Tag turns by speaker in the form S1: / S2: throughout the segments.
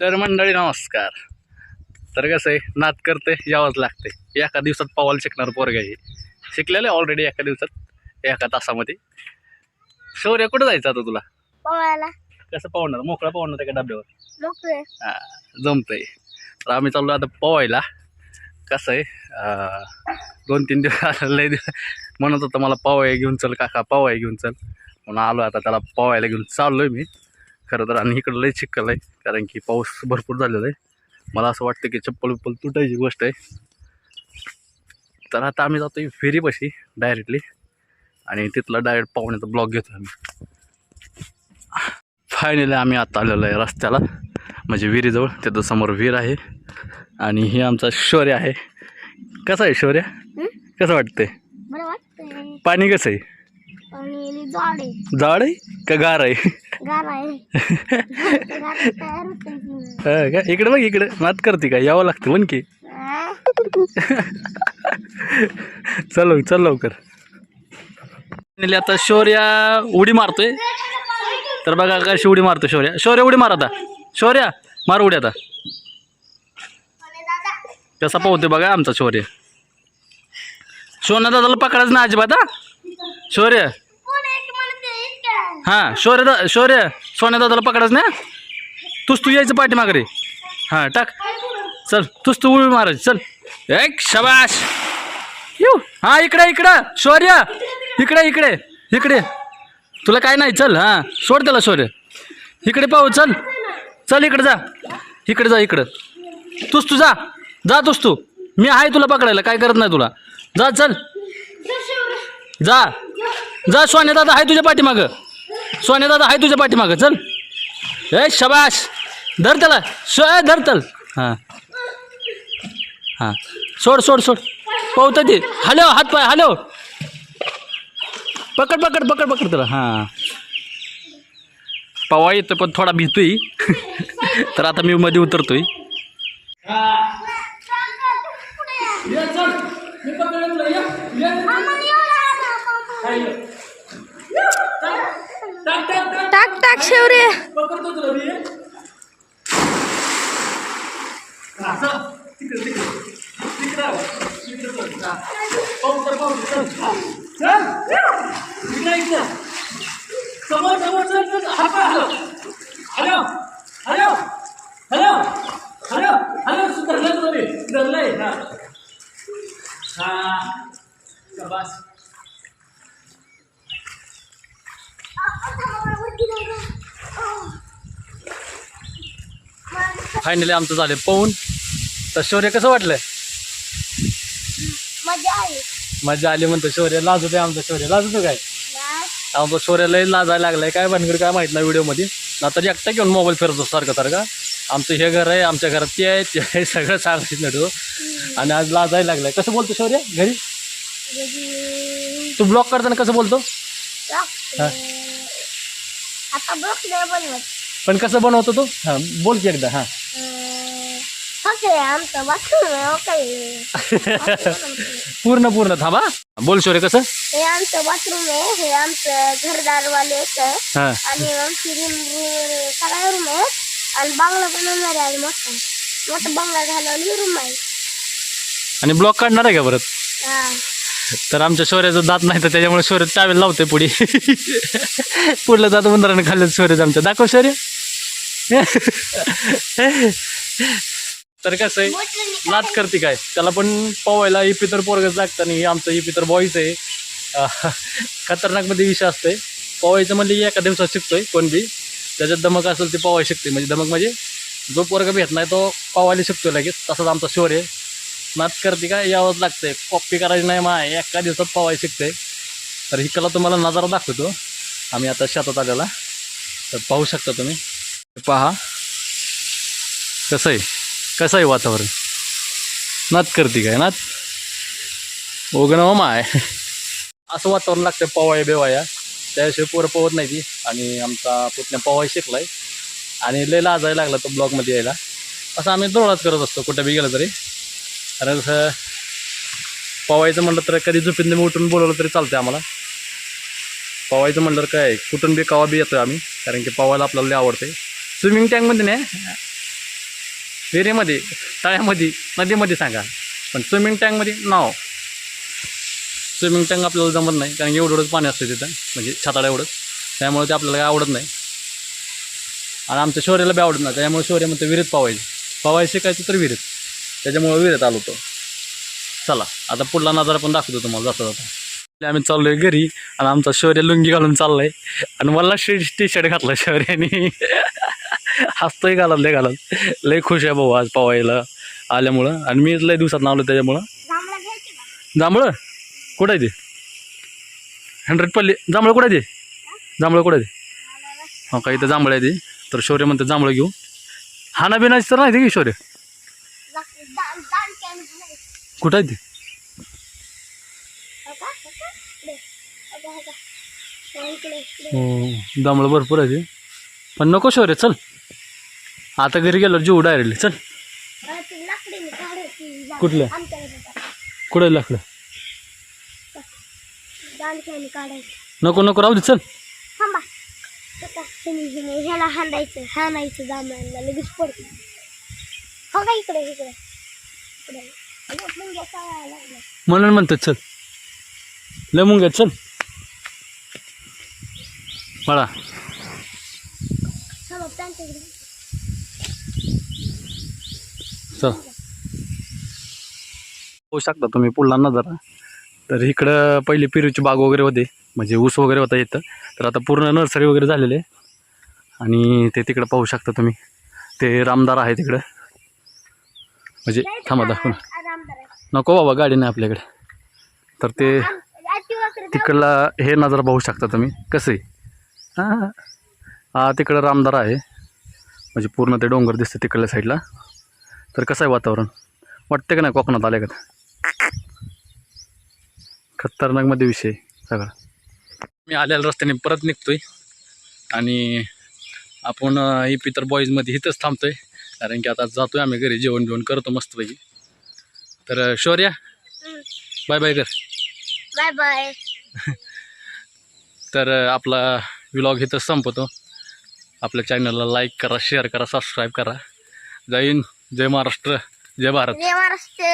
S1: तर मंडळी नमस्कार. तर कसं आहे नाद करते यावंच लागते. एका दिवसात पावायला शिकणार पोरगा आहे शिकलेलं आहे ऑलरेडी एका दिवसात एका तासामध्ये. शौर्य कुठं जायचं आता तुला?
S2: पोहायला
S1: कसं पावणार? मोकळा पावणार एका डब्यावर?
S2: मोकळे.
S1: हा, जमतंय. तर आम्ही चाललो आता पोवायला. कसं आहे अं, दोन तीन दिवस लय दिवस म्हणत होतं मला पावाय घेऊन चल काका पावाय घेऊन चल. म्हणून आलो आता त्याला पावायला घेऊन चाललोय मी. खरं तर आणि इकडं लय चिखल आहे कारण की पाऊस भरपूर झालेला आहे. मला असं वाटतं की चप्पल विप्पल तुटायची गोष्ट आहे. तर आता आम्ही जातो फेरीपाशी डायरेक्टली आणि तिथला डायरेक्ट पाहुण्याचा ब्लॉग घेतो आम्ही. फायनली आम्ही आता आलेलो आहे रस्त्याला म्हणजे विहिरीजवळ. तिथं समोर विहीर आहे. आणि हे आमचा शौर्य आहे. कसं आहे शौर्य कसं वाटतंय. पाणी कसं आहे?
S2: आणि झाड आहे
S1: जाड आहे का गार आहे?
S2: गार आहे. गार तयार होते
S1: हा का? इकडे बघ इकडे. मात करते का? यावं लागतं म्हण की. चल लव- चल लवकर. आणि आता शौर्या उडी मारतोय. तर बघा कशी उडी मारतो शौर्या. शौर्य उडी मार आता. शौर्या मार उडी आता. कसा पाहतोय बघा आमचा शौर्य. सोना दादाला पकडायचं ना अजिबात हा? शौर्य. हां शौर्य दा शौर्य सोन्या दादाला पकडायचं ना तूच तू यायचं पाठीमागे रे. हां टाक. चल तूच तू उडी मारायची. चल. एक शबाश येऊ हां इकडे इकडं. शौर्य. इकडे इकडे. इकडे. तुला काय नाही चल हां. सोड त्याला शौर्य. इकडे पाहू चल. चल इकडे जा. इकडे जा इकडं. तूच तू जा. जा तूच तू. मी आहे तुला पकडायला काय करत नाही तुला. जा चल. जा जा सोन्या दादा आहे तुझ्या पाठीमागं. सोन्या दादा आहे तुझ्या पाठीमागं चल. ए शबाश धर त्याला. सो ए, धर चल हां. हां. सोड सोड सोड. पाहतं ते. हॅलो हात पाय हॅलो. पकड पकड पकड पकड त्याला. हां. पवा येतो पण थोडा भितोय. तर आता मी मध्ये उतरतोय.
S2: टाक टाक शेवरे
S1: समोर समोर चल चल hello hello hello hello hello hello धरलं तुम्ही धरलंय हा हा शाबास फायनली आमचं झालं पाहून तर शौर्य कसं वाटलं
S2: मजा आली.
S1: म्हणतो शौर्य. लाजतो आहे आमचं शौर्य. लाजतो काय? आमचं शौर्य लय लाजायला लागलाय. काय भानगड काय माहीत नाही व्हिडिओमध्ये आता एकटा घेऊन मोबाईल फिरतो सारखं सारखं. आमचं हे घर आहे आमच्या घरात ते आहे ते आहे सगळं सांगायचं नटू आणि आज लाजायला लागलाय. कसं बोलतो शौर्य घरी? तू ब्लॉक करताना कसं बोलतो? हा. पण कसं बनवतो तो? हां बोल की एकदा हां.
S2: ओके आमचं बाथरूम आहे ओके
S1: पूर्ण पूर्ण थांबा. बोल शौर्य कसं?
S2: हे आमचं बाथरूम आहे हे आमचं घरदारवाले आहे
S1: हां.
S2: आणि आमची रूम रूम सगळ्या रूम आहे आणि बांगला बनवणार आहे मोठा. मोठा बंगला घालवली रूम आहे.
S1: आणि ब्लॉक काढणार आहे का परत?
S2: हा.
S1: तर आमच्या शौर्याचं दात नाही तर त्याच्यामुळे शौर्य टावेल लावते पुढे. पुढलं दात उंदराने खाल्लं शौर्यचं आमच्या दाखव शौर्य. तर कसं आहे नात करते काय? त्याला पण पवायला ही पितर पोरगच लागतं आणि आमचं ही पितर बॉईच आहे. खतरनाकमध्ये विषय असतोय. पवायचं म्हणजे एका दिवसात शिकतोय कोण बी. त्याच्यात दमक असेल ते पवाय शिकते म्हणजे दमक म्हणजे जो पोरगा भेट नाही तो पवायला शिकतोय लगेच. तसंच आमचा शोर आहे. नात करते काय? यावंच लागतंय. कॉपी करायची नाही माय. एका दिवसात पवाय शिकते तर ही कला तुम्हाला नजारा दाखवतो. आम्ही आता शेतात आलेला. तर पाहू शकता तुम्ही. पहा. कसं आहे? कसं आहे वातावरण? नात करते काय? नात? ओगण हो माय. असं वातावरण लागतं पवाया बेवाया. त्याशिवाय पोरं पवत नाही ती आणि आमचा पुतण्या पवाय शिकलाय. आणि लय लाजायला लागला तो ब्लॉगमध्ये यायला. असं आम्ही दोळाच करत असतो कुठं बी गेलं तरी. कारण कसं पवायचं म्हणलं तर कधी झोपेतनं मी उठून बोलवलं तरी चालतं आम्हाला. पवायचं म्हणलं तर काय कुठून बी कवा बी येतो आम्ही. कारण की पवायला आपल्याला लय आवडते स्विमिंग टँकमध्ये नाही. विहिरीमध्ये तळ्यामध्ये नदीमध्ये सांगा. पण स्विमिंग टँकमध्ये नाव. स्विमिंग टँक आपल्याला जमत नाही कारण एवढं एवढंच पाणी असतं तिथं म्हणजे छाताळा एवढंच त्यामुळे ते आपल्याला काय आवडत नाही. आणि आमच्या शौर्याला बी आवडत नाही त्यामुळे शौर्य म्हणतं विहिरीत पावायचं. पावायचं शिकायचं तर विहिरीत. त्याच्यामुळे विहिरीत आलो होतो. चला आता पुढला नजारा पण दाखवतो तुम्हाला जाता जाता. आम्ही चाललोय घरी आणि आमचा शौर्य लुंगी घालून चाललाय. आणि मला टी शर्ट घातला शौर्याने. हसतोय घालत लय घालत. लय खुश आहे भाऊ आज पवायला आल्यामुळं. आणि मी लय दिवसात आलो त्याच्यामुळं.
S2: जांभळा
S1: कुठं आहे ते? हंड्रेड पल्ली जांभळं कुठं आहे ते? जांभळं कुठं आहे ते? हो का इथं जांभळं आहे ते. तर शौर्य म्हणतं जांभळं घेऊ हाना बिनाची तर नाही ते की शौर्य. कुठं आहे ते? जांभळं भरपूर आहे ते. पण नको शौर्य चल. आता घरी गेलो जीव डायरेक्टली. चल. कुठलं? कुठं नको नको राहू दे चल.
S2: ह्याला हाणायचं जांभळांना लगेच पडतं हो का इकडे इकडे
S1: म्हणून म्हणतो चल. लमून मुंग्या चल. मला
S2: थांबा, त्यांच्याकडे.
S1: चल. होऊ शकता तुम्ही पुढला ना जरा तर इकडं पहिले पेरूची बाग वगैरे होते. म्हणजे ऊस वगैरे होता इथं. तर आता पूर्ण नर्सरी वगैरे झालेले आहे. आणि ते तिकडं पाहू शकता तुम्ही. ते रामदार आहे तिकडं. म्हणजे थांबा दाखवून
S2: आहे.
S1: नको बाबा गाडी नाही आपल्याकडे. तर ते. तिकडला हे नजर पाहू शकता तुम्ही. कसं आहे? हां. हा तिकडं रामदार आहे. म्हणजे पूर्ण ते डोंगर दिसतं तिकडल्या साईडला. तर कसं आहे वातावरण? वाटतं का नाही कोकणात आले का? खतरनाकमध्ये विषय सगळा. मी आलेल्या रस्त्याने परत निघतोय आणि आपण ही पितर बॉईजमध्ये इथंच थांबतोय. कारण की आता जातोय आम्ही घरी जेवण जेवण करतो मस्तपैकी. तर शौर्या. बाय बाय कर.
S2: Bye bye.
S1: तर आपला व्लॉग इथं संपतो. आपल्या चॅनलला लाईक करा शेअर करा सबस्क्राईब करा. जय हिंद. जय महाराष्ट्र जय भारत.
S2: जय महाराष्ट्र.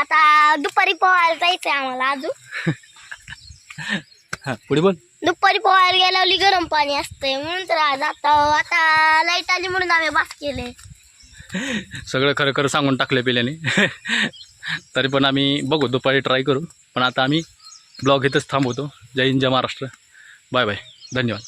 S2: आता दुपारी पोहायला जायचंय आम्हाला अजून.
S1: हां पुढे बोल.
S2: दुपारी पोहायला गेल्यावर गरम पाणी असतंय म्हणून तर आज आता आता लाइट आली म्हणून आम्ही बास केले
S1: सगळं खरं खरं सांगून टाकले पिल्याने. तरी पण आम्ही बघू दुपारी ट्राय करू. पण आता आम्ही ब्लॉग इथंच थांबवतो. जय हिंद जय महाराष्ट्र. बाय बाय धन्यवाद.